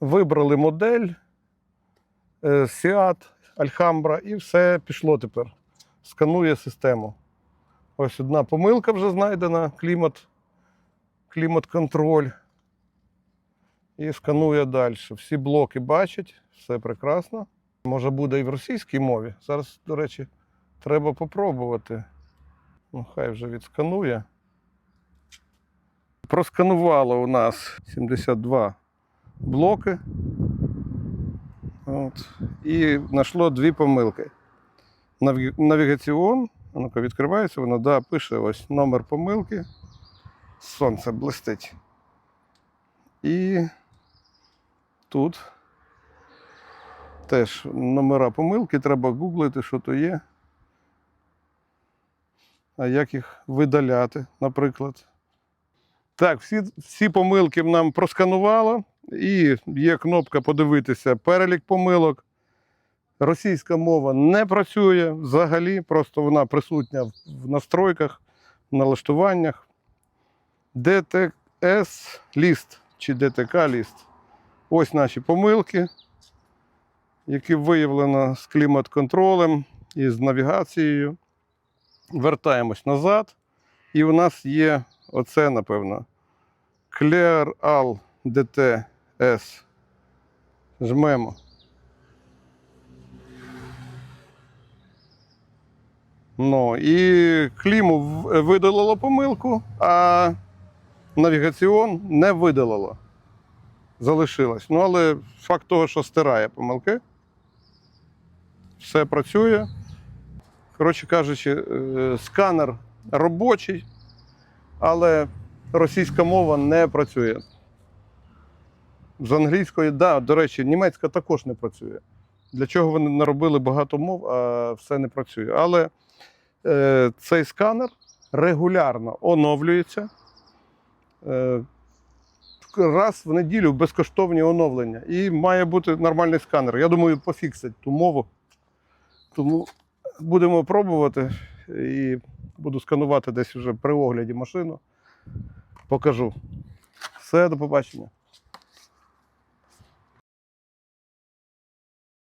Вибрали модель е, Seat, Alhambra і все пішло тепер. Сканує систему. Ось одна помилка вже знайдена, клімат, клімат-контроль. І сканує далі. Всі блоки бачать, все прекрасно. Може буде і в російській мові. Зараз, до речі, треба попробувати. Ну, хай вже відсканує. Просканувало у нас 72 блоки. От. І знайшло дві помилки. Навігаціон, ну-ка відкривається, воно да, пише ось номер помилки. Сонце блистить. І тут теж номера помилки, треба гуглити, що то є. А як їх видаляти, наприклад. Так, всі, всі помилки нам просканувало, і є кнопка подивитися перелік помилок. Російська мова не працює взагалі, просто вона присутня в- настройках, в налаштуваннях. DTS ліст чи DTK ліст. Ось наші помилки, які виявлено з клімат-контролем і з навігацією. Вертаємось назад. І у нас є оце, напевно, Clear All DTS. Жмемо. Ну, і кліму видалило помилку, а навігаціон не видалило. Залишилось. Ну, але факт того, що стирає помилки. Все працює. Коротше кажучи, е, сканер робочий, але російська мова не працює. З англійської, да, до речі, німецька також не працює. Для чого вони наробили багато мов, а все не працює. Але е, цей сканер регулярно оновлюється. Е, раз в неділю безкоштовні оновлення. І має бути нормальний сканер. Я думаю, пофіксить ту мову. Тому будемо пробувати і буду сканувати десь вже при огляді машину. Покажу. Все, до побачення.